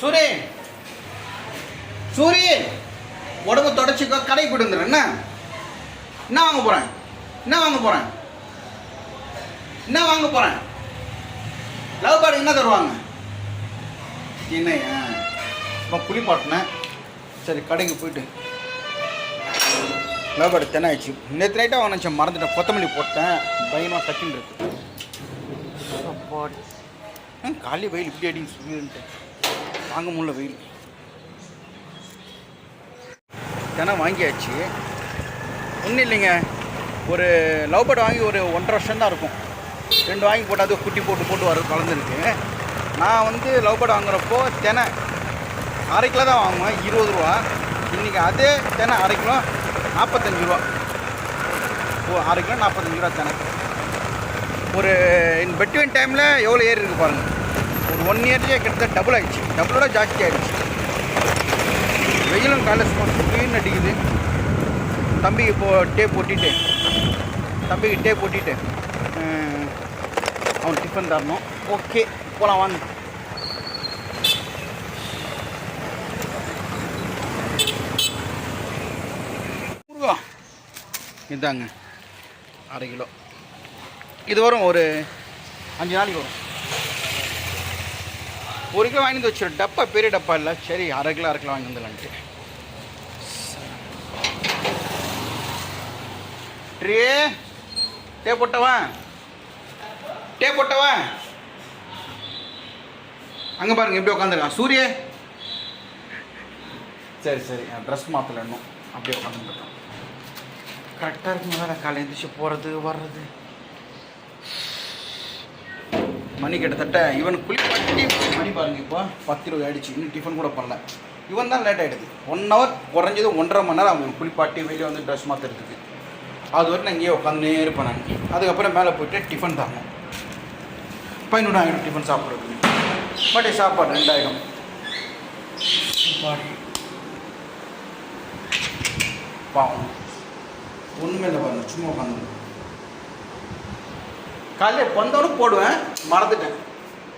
சூரி சூரி உடம்பு தொடச்சிக்கோ கடைக்கு போயிட்டு வந்துடுறேன் என்ன? என்ன வாங்க போகிறேன் என்ன வாங்க போகிறேன் என்ன வாங்க போகிறேன் லவ் பேர்டு என்ன தருவாங்க? என்னையா? இப்போ குளிப்பாட்டினேன் சரி கடைக்கு போயிட்டு. லவ் பேர்டு தென்னை ஆயிடுச்சு நேற்று நைட்டாக வாங்கினேன் மறந்துட்டேன். கொத்தமல்லி போட்டேன். பயமாக கட்டின்னு இருக்கு. காலி வெயில் இப்படி அடின்னு சொல்லிட்டு வாங்க முடியல வெயில். தினம் வாங்கியாச்சு. ஒன்றும் இல்லைங்க. ஒரு லவ் பேர்டு வாங்கி ஒரு ஒன்றரை வருஷம் தான் இருக்கும். ரெண்டு வாங்கி போட்டு அது குட்டி போட்டு போட்டு வர கலந்துருக்கு நான் வந்து லவ் பேர்டு வாங்குறப்போ தினை அரை கிலோ தான் வாங்குவேன் இருபது ரூபா. இன்றைக்கி அதே தினை அரை கிலோ நாற்பத்தஞ்சு ரூபா. ஓ அரை கிலோ நாற்பத்தஞ்சு ரூபா தினை. ஒரு இன் பெட்வீன் டைமில் எவ்வளோ ஏறி இருக்கு பாருங்கள் ஒரு ஒன் இயர்லேயே கிட்டத்தட்ட டபுள் ஆகிடுச்சு டபுளோட ஜாஸ்தி ஆகிடுச்சு வெயிலும் காலைல சும்மா அடிக்குது. தம்பிக்கு இப்போ டேப் போட்டிட்டேன் தம்பிக்கு டேப் போட்டிட்டேன் அவன் டிஃபன் தரணும். ஓகே போகலாம் வாங்க. முருகா இதாங்க அரை கிலோ. இது வரும் ஒரு அஞ்சு நாளைக்கு வரும். ஒரு கிலோ வாங்கி வந்து வச்சிரு. டப்பா பெரிய டப்பா இல்லை. சரி அரை கிலோ அரை கிலோ வாங்கி வந்துடலான்ட்டு. டே போட்டவன் டே போட்டவன் அங்கே பாருங்க எப்படி உட்காந்துருக்கான் சூரிய. சரி சரி ட்ரெஸ் மாற்றல இன்னும். அப்படியே உட்காந்துருக்கான் கரெக்டாக இருக்குங்க வேறு காலை எழுந்திரிச்சு போகிறது வர்றது. மணி கிட்டத்தட்ட இவன் குளிப்பாட்டி மணி பாருங்க இப்போ. பத்து இருபது ஆயிடுச்சு. இன்னும் டிஃபன் கூட பண்ணல. இவன் தான் லேட் ஆகிடுது ஒன் ஹவர் குறைஞ்சது ஒன்றரை மணி நேரம் அவன் குளிப்பாட்டி வெளியே வந்து ட்ரெஸ் மாற்றுறதுக்கு அது வரைக்கும் நான் இங்கேயே உட்காந்துனே இருப்பேன் நான். அதுக்கப்புறம் மேலே போயிட்டு டிஃபன் தரணும் பதினொன்று ஆகிடும் டிஃபன் சாப்பிட்றதுக்கு. மறுபடியும் சாப்பாடு ரெண்டாயிடும் பாவம். இல்லை பாருங்க. சும்மா உட்காந்து காலையில் வந்தோடனே போடுவேன். மறந்துட்டேன்.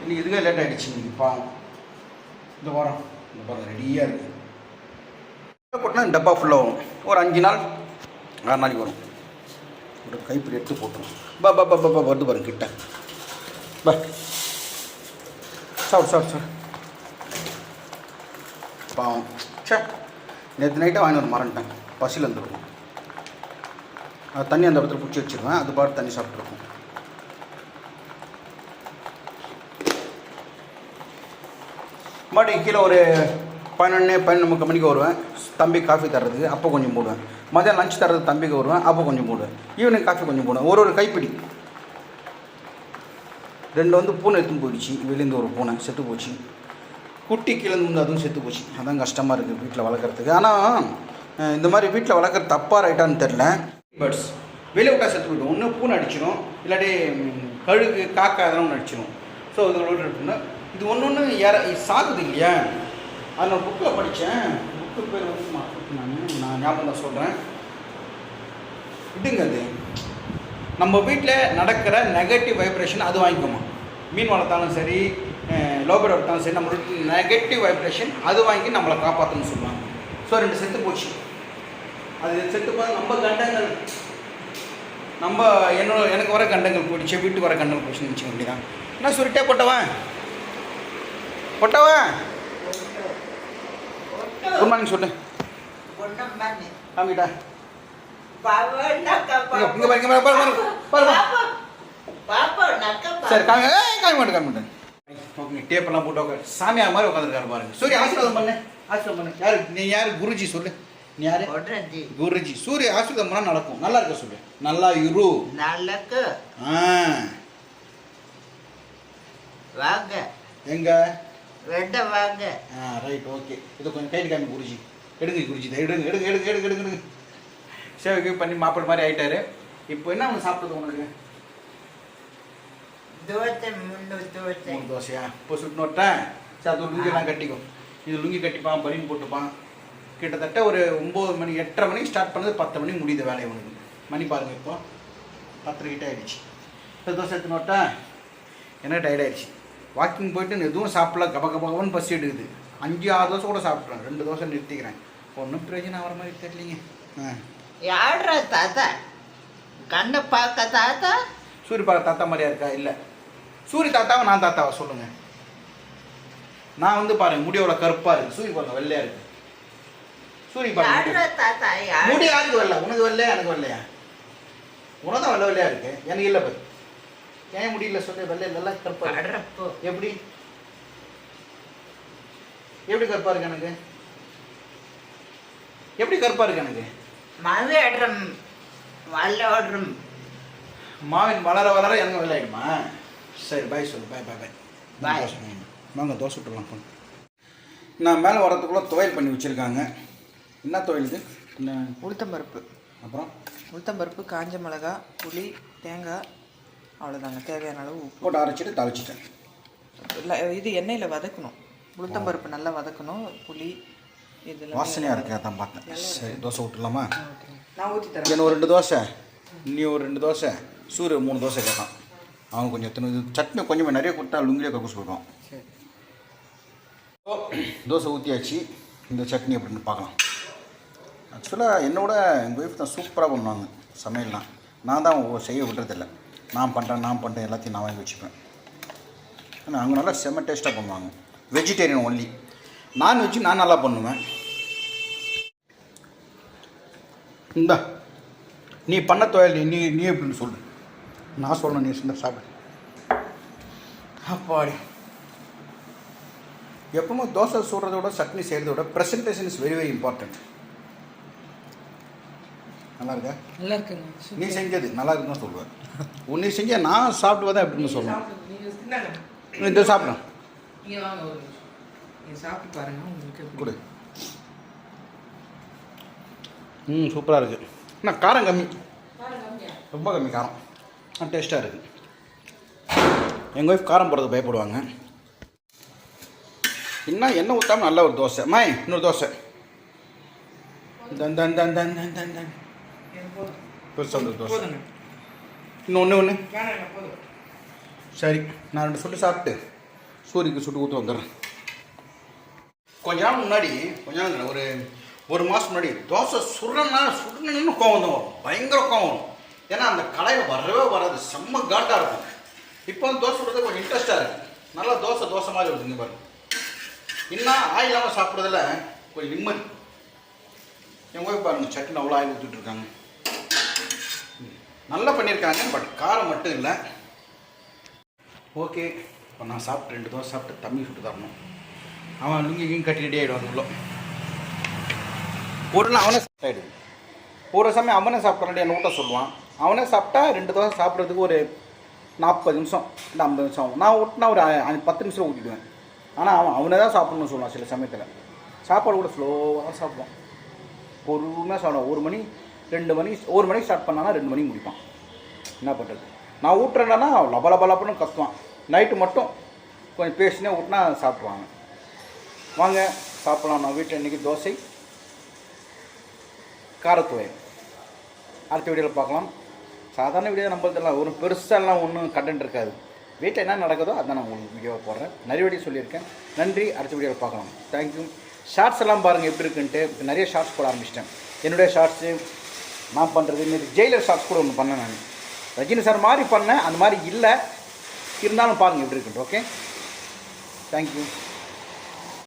இன்னைக்கு இதுவே லேட் ஆகிடுச்சு இன்னைக்கு பாவம். இந்த வாரம் இந்த வாரம் ரெடியாக இருக்குது போட்டினா டப்பா ஃபுல்லாகும் ஒரு அஞ்சு நாள் ஆறு நாளைக்கு வரும். ஒரு கைப்பிடி எடுத்து போட்டுரும் பா பா பா பா பா வருது பாருங்க கிட்ட. பா. சார் சார் சார் பாவம். சே நேற்று நைட்டாக வாங்கி வந்து மறந்துட்டேன். பசியில் வந்துருக்கும் அது தண்ணி அந்த இடத்துல பிடிச்சி வச்சிருவேன். அது பாட்டு தண்ணி சாப்பிட்ருக்கும் மறுபடியும் கீழே ஒரு பதினொன்று பன்னெண்டு முக்கால் மணிக்கு வருவேன். தம்பி காஃபி தர்றதுக்கு அப்போ கொஞ்சம் போடுவேன். மதியம் லஞ்ச் தர்றது தம்பிக்கு வருவேன் அப்போ கொஞ்சம் போடுவேன். ஈவினிங் காஃபி கொஞ்சம் போடுவேன். ஒரு ஒரு கைப்பிடி. ரெண்டு வந்து பூனை எடுத்துன்னு போயிடுச்சு. வெளியேருந்து ஒரு பூனை செத்து போச்சு. குட்டி கீழேருந்து வந்து அதுவும் செத்து போச்சு. அதான் கஷ்டமாக இருக்குது வீட்டில் வளர்க்குறதுக்கு. ஆனால் இந்த மாதிரி வீட்டில் வளர்க்குற தப்பாக ரைட்டான்னு தெரில பேர்ட்ஸ் வெளியே விட்டால் செத்து போய்டும். ஒன்று பூனை அடிச்சிடும் இல்லாட்டி கழுகு காக்கா அதெல்லாம் ஒன்று அடிச்சிடும் ஸோ இது இருக்குன்னா இது ஒன்று ஒன்று ஏற இது சாகுது இல்லையா? அது நான் புக்கில் படித்தேன் புக்கு பேர் வந்து நான் நான் ஞாபகம் தான் சொல்கிறேன் விடுங்க அது. நம்ம வீட்டில் நடக்கிற நெகட்டிவ் வைப்ரேஷன் அது வாங்கிக்கோமா. மீன் வளர்த்தாலும் சரி லோபர் வளர்த்தாலும் சரி நம்மளுக்கு நெகட்டிவ் வைப்ரேஷன் அது வாங்கி நம்மளை காப்பாற்றணும்னு சொல்லுவாங்க. ஸோ ரெண்டு செத்து போச்சு. அது செத்து போது நம்ம கண்டங்கள் நம்ம என்னோட எனக்கு வர கண்டங்கள் போயிடுச்சு வீட்டுக்கு வர கண்டங்கள் போச்சுன்னு வச்சுக்க வேண்டியதான் என்ன சுருட்டே போட்டவன்? போட்டவன் குட் மார்னிங் சொல்லு. பாரு. சரி காமி காமி மாட்டேன் காமி மாட்டேன் ஓகே டேப்பெல்லாம் போட்டு உட்காரு. சாமியார் மாதிரி உட்காந்துருக்காரு பாருங்க சூரிய ஆசீர்வாதம் பண்ணு. ஆசீர்வாதம் பண்ணு. யாரு நீ யாரு? குருஜி சொல்லு. நீ யாரு? குருஜி. சூரிய ஆசீர்வாதம் பண்ணா நடக்கும். நல்லா இருக்க சொல்லு. நல்லா இரு. நல்லக்கு. ஆ. வாங்க. எங்க? வெண்ட வாங்க. ஆ ரைட் ஓகே இது கொஞ்சம் கைட்டு காமி குருஜி. எடுங்க குருஜி. எடுங்க எடுங்க எடுங்க எடுங்க எடுங்க எடுங்க. சேவைக்கு பண்ணி மாப்பிள்ளை மாதிரி ஆயிட்டாரு. இப்போ என்ன அவன் சாப்பிட்டது உங்களுக்கு தோசை முன்னு தோசை. மூணு தோசையா? இப்போ சுட்டு நோட்டேன் சரி அது லுங்கிலாம் கட்டிக்கும் இது லுங்கி கட்டிப்பான் பனின் போட்டுப்பான். கிட்டத்தட்ட ஒரு ஒம்பது மணி எட்டரை மணிக்கு ஸ்டார்ட் பண்ணது பத்து மணிக்கு முடியுது வேலையை உனக்கு. மணி பாருங்க இப்போ. பத்தரை கிட்ட ஆயிடுச்சு. இப்போ தோசை எடுத்து நோட்டேன் என்ன டயர்ட் ஆயிடுச்சு? வாக்கிங் போயிட்டு எதுவும் சாப்பிடல கப கப கபன்னு பசி எடுக்குது. அஞ்சு ஆறு தோசை கூட சாப்பிட்றேன் ரெண்டு தோசை நிறுத்திக்கிறேன். ஒன்றும் பிரயோஜனம் வர மாதிரி தெரியலிங்க. ஆ. யாடுற தாத்தா? கண்ணை பார்க்க தாத்தா? சூரிய பார்க்க தாத்தா மாதிரியா இருக்கா? இல்லை. சூரிய தாத்தாவை நான் தாத்தாவை சொல்லுங்க. நான் வந்து பாருங்க முடி அவ்வளோ கருப்பாக இருக்கு. சூரிய பாருங்க வெள்ளையா இருக்கு. சூரிய பாருங்க முடி. யாருக்கு வெள்ளை? உனக்கு வெள்ளையா எனக்கு வெள்ளையா? உனக்கு தான் வெள்ளை வெள்ளையா இருக்கு. எனக்கு இல்லை பாரு ஏன் முடியல சொல்லி வெள்ளை இல்லைல்ல கருப்பா. படுறப்போ எப்படி? எப்படி கருப்பா இருக்கு எனக்கு எப்படி கருப்பா இருக்கு எனக்கு மவேடுறம் வல்லோடுறம் மாவின் வளர வளர எனக்கு வெள்ளாயிடுமா சரி பாய் சொல்லு பாய் பாய் பாய் Bye. வாங்க தோசை விட்டுலாம் போங்க நான் மேலே வரதுக்குள்ளே துவையல் பண்ணி வச்சுருக்காங்க. என்ன துவையல் இது? என்ன உளுத்தம்பருப்பு அப்புறம்? உளுத்தம்பருப்பு காஞ்ச மிளகா புளி தேங்காய் அவ்வளோதாங்க தேவையான அளவு உப்பு. போட்டு அரைச்சிட்டு தாளிச்சிட்டேன். இல்லை இது எண்ணெயில் வதக்கணும். உளுத்தம்பருப்பு நல்லா வதக்கணும். புளி இதெல்லாம் வாசனையாக இருக்கு அதான் பார்த்தேன். சரி தோசை விட்டுலாமா நான் ஊற்றி தரேன். எனக்கு ஒரு ரெண்டு தோசை நீ ஒரு ரெண்டு தோசை சூரிய மூணு தோசை கேட்டான் அவன் கொஞ்சம் எத்தனை இது சட்னி கொஞ்சமாக நிறைய கொடுத்தா லுங்கிலே கக்கூஸ் சரி. தோசை ஊற்றியாச்சு இந்த சட்னி எப்படின்னு பார்க்கலாம். ஆக்சுவலாக என்னோட எங்கள் ஒய்ஃப் தான் சூப்பராக பண்ணுவாங்க. சமையல்லாம். நான் தான் செய்ய விடுறதில்ல. நான் பண்ணுறேன் நான் பண்ணுறேன் எல்லாத்தையும் நான் வாங்கி வச்சுப்பேன். ஆனால் அவங்க நல்லா செம்ம டேஸ்ட்டாக பண்ணுவாங்க. வெஜிடேரியன் ஒன்லி நான்வெஜ் நான் நல்லா பண்ணுவேன். இந்தா நீ பண்ண தொழில் நீ நீ எப்படின்னு சொல்லு. நான் சொல்லணும் நீ சொன்ன சாப்பிடு. அப்பாடி. எப்பவுமே தோசை சுடுறத விட சட்னி செய்கிறத விட presentation is very very important நல்லா இருக்கா நல்லா இருக்குங்க நீ செஞ்சது நல்லா இருக்குன்னு சொல்லுவேன். உன்னை செஞ்ச நான் சாப்பிட்டு பார்த்தா எப்படின்னு சொல்லுவேன்? இந்த சாப்பிட்றேன் நீங்கள் வாங்க ஒரு நிமிஷம். நீங்கள் சாப்பிட்டு பாருங்க உங்களுக்கு எப்படி கொடு. ம் சூப்பராக இருக்குது அண்ணா காரம் கம்மி. ரொம்ப கம்மி காரம். டேஸ்ட்டாக இருக்குது எங்கள் ஒய்ஃப் காரம் போடுறது பயப்படுவாங்க. இன்னும் எண்ணெய் ஊற்றாமல் நல்ல ஒரு தோசை. மை இன்னொரு தோசை. தன் தன் தன் தன் தன் தன் தன் பெருசாக ஒரு தோசை. இன்னும் ஒன்று ஒன்று சரி நான் ரெண்டு சுட்டு சாப்பிட்டு சூரியக்கு சுட்டு ஊற்று வந்துடுறேன். கொஞ்ச நாள் முன்னாடி கொஞ்ச நாள் ஒரு ஒரு மாதம் முன்னாடி தோசை சுடுறேன்னா சுடுன்னு கோவம் தான் வரும் பயங்கர கோவம் வரும். ஏன்னா அந்த கடையில் வரவே வராது. செம்ம காட்டாக இருக்கும். இப்போ வந்து தோசை சுடுறது கொஞ்சம் இன்ட்ரெஸ்ட்டாக இருக்குது நல்லா தோசை தோசை மாதிரி வருதுங்க பாருங்க இன்னும் ஆயில் இல்லாமல் சாப்பிட்றதுல கொஞ்சம் நிம்மதி. என் போய் பாருங்க சட்னி அவ்வளோ ஆயில் ஊற்றிட்டு இருக்காங்க. ம். நல்லா பண்ணியிருக்காங்க பட் காரம் மட்டும் இல்லை. ஓகே இப்போ நான் சாப்பிட்டு ரெண்டு தோசை சாப்பிட்டு தம்பி சுட்டு தரணும். அவன் லுங்கியும் கட்டி ரெடி ஆகிடுவான் உள்ள. ஒரு நாள் அவனே ஆகிடுது ஒரு சமயம் அவனே சாப்பிட்றான் என்ன ஊட்ட சொல்லுவான். அவனே சாப்பிட்டா ரெண்டு தோசை சாப்பிட்றதுக்கு ஒரு நாற்பது நிமிஷம் இல்லை ஐம்பது நிமிஷம் ஆகும். நான் ஊட்டினா ஒரு அஞ்சு பத்து நிமிஷம் ஊட்டிடுவேன். ஆனால் அவன் அவனே தான் சாப்பிட்ணும்னு சொல்லுவான் சில சமயத்தில். சாப்பாடு கூட ஸ்லோவாக தான் சாப்பிடுவான். பொறுமையாக சாப்பிடுவான். ஒரு மணி ரெண்டு மணி ஒரு மணிக்கு ஸ்டார்ட் பண்ணானா ரெண்டு மணிக்கு முடிப்பான். என்ன பண்ணுறது நான் ஊட்டுறேன்னா லப லப லபன்னு கத்துவான். நைட்டு மட்டும் கொஞ்சம் பேசினே ஊட்டினா சாப்பிடுவாங்க. வாங்க சாப்பிடலாம். நான் வீட்டில் இன்றைக்கி தோசை காரத்துவையம் அடுத்த வீடியோவில் பார்க்கலாம். சாதாரண வீடியோ நம்மளதெல்லாம் ஒரு பெருசாலாம் ஒன்றும் கண்டென்ட் இருக்காது. வீட்டில் என்ன நடக்குதோ அதான் நான் உங்களுக்கு வீடியோவை போடுறேன். நிறைய வீடியோ சொல்லியிருக்கேன். நன்றி. அடுத்த வீடியோவில் பார்க்கலாம். தேங்க்யூ ஷார்ட்ஸ் எல்லாம் பாருங்கள் எப்படி இருக்குன்ட்டு. நிறைய ஷார்ட்ஸ் போட ஆரம்பிச்சிட்டேன். என்னுடைய ஷார்ட்ஸு நான் பண்ணுறது இன்னைக்கு ஜெயிலர் ஷார்ட்ஸ் கூட ஒன்று பண்ணேன் நான். ரஜினி சார் மாதிரி பண்ணேன் அந்த மாதிரி இல்லை. இருந்தாலும் பாருங்கள் எப்படி இருக்குன்ட்டு ஓகே தேங்க்யூ